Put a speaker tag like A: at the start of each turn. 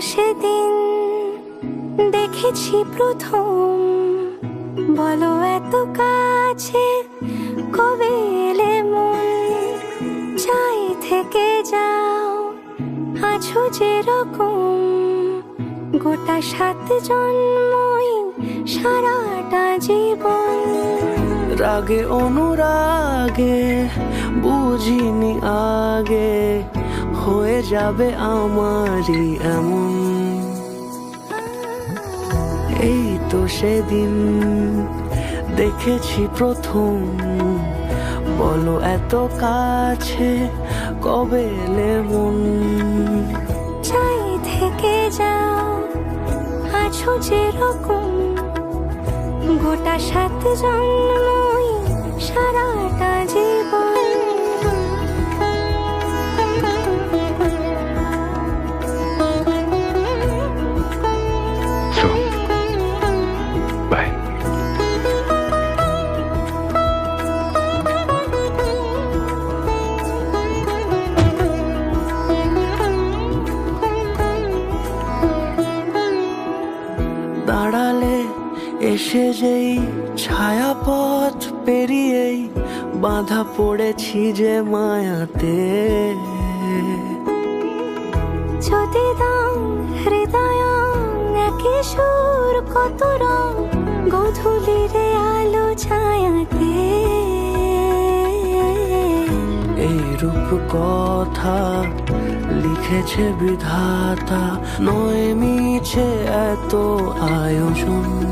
A: সেদিন দেখেছি প্রথম। বলো এত কাছে কবে এলে মন? চাই থেকে যাও, আছো যেরকম। গোটা সাত জন্মই সারাটা জীবন
B: রাগে, অনুরাগে, বুঝিনি আগে, হয়ে যাবে আমারই এমন। এই তো সেদিন দেখেছি প্রথম। বলো, এত কাছে কবে লেমন
A: চাই থেকে যাও, আছো যেরকম। গোটা সাত জন্মই সারাটা
B: দাঁড়ালে এসে যেই ছায়াপথ পেরিয়েই বাঁধা পড়েছি যে মায়াতে।
A: যদি দাও হৃদয় একে সুর কত রং গধূলিরে আলো ছায়াতে।
B: এই রূপ কথা লিখেছে বিধাতা নয় মিছে এত আয়োজন।